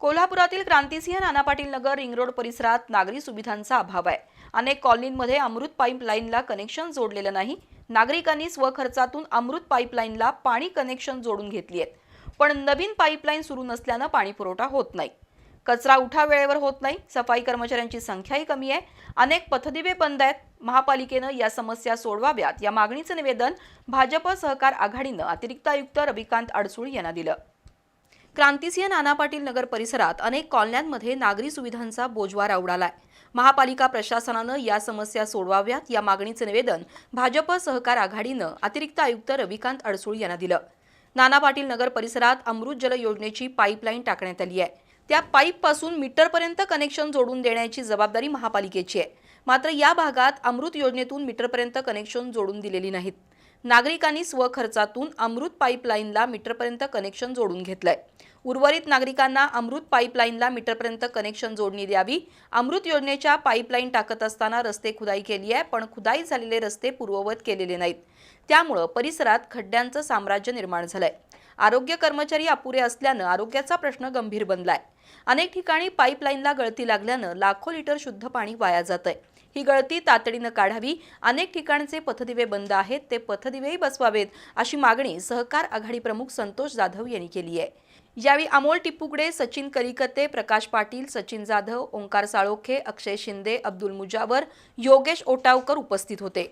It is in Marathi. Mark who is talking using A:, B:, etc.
A: कोल्हापुरातील क्रांतिसिंह नाना पाटील नगर रिंग रोड परिसरात नागरी सुविधांचा अभाव आहे. अनेक कॉलनींमध्ये अमृत पाईपलाईनला कनेक्शन जोडलेलं नाही. नागरिकांनी स्वखर्चातून अमृत पाईपलाईनला पाणी कनेक्शन जोडून घेतली आहेत. पण नवीन पाईपलाईन सुरू नसल्यानं पाणी पुरवठा होत नाही. कचरा उठा वेळेवर होत नाही. सफाई कर्मचाऱ्यांची संख्याही कमी आहे. अनेक पथदिवे बंद आहेत. महापालिकेनं या समस्या सोडवाव्यात. या मागणीचं निवेदन भाजप सहकार आघाडीनं. अतिरिक्त आयुक्त रविकांत अडसूळ यांना दिलं. क्रांतिसिंह नाना पाटील नगर परिसरात अनेक कॉलन्यांमध्ये नागरी सुविधांचा बोजवारा उडालाय. महापालिका प्रशासनानं या समस्या सोडवाव्यात या मागणीचं निवेदन भाजप सहकार आघाडीनं अतिरिक्त आयुक्त रविकांत अडसूळ यांना दिलं. नाना पाटील नगर परिसरात अमृत जल योजनेची पाईपलाईन टाकण्यात आली आहे. त्या पाईपपासून मीटरपर्यंत कनेक्शन जोडून देण्याची जबाबदारी महापालिकेची आहे. मात्र या भागात अमृत योजनेतून मीटरपर्यंत कनेक्शन जोडून दिलेली नाहीत. नागरिकांनी स्वखर्चातून अमृत पाईपलाईनला मीटरपर्यंत कनेक्शन जोडून घेतलंय. उर्वरित नागरिकांना अमृत पाईपलाईनला मीटरपर्यंत कनेक्शन जोडणी द्यावी. अमृत योजनेच्या पाईपलाईन टाकत असताना रस्ते खुदाई केली आहे पण खुदाई झालेले रस्ते पूर्ववत केलेले नाहीत. त्यामुळं परिसरात खड्ड्यांचं साम्राज्य निर्माण झालंय. आरोग्य कर्मचारी अपुरे असल्यानं आरोग्याचा प्रश्न गंभीर बनलाय. अनेक ठिकाणी पाईपलाईनला गळती लागल्यानं लाखो लिटर शुद्ध पाणी वाया जात आहे ही गळती तातडीनं काढावी. अनेक ठिकाणचे पथदिवे बंद आहेत. ते पथदिवेही बसवावेत अशी मागणी सहकार आघाडी प्रमुख संतोष जाधव यांनी केली आहे. यावेळी अमोल टिपुगडे सचिन कलिकते प्रकाश पाटील सचिन जाधव ओंकार साळोखे अक्षय शिंदे अब्दुल मुजावर योगेश ओटावकर उपस्थित होते.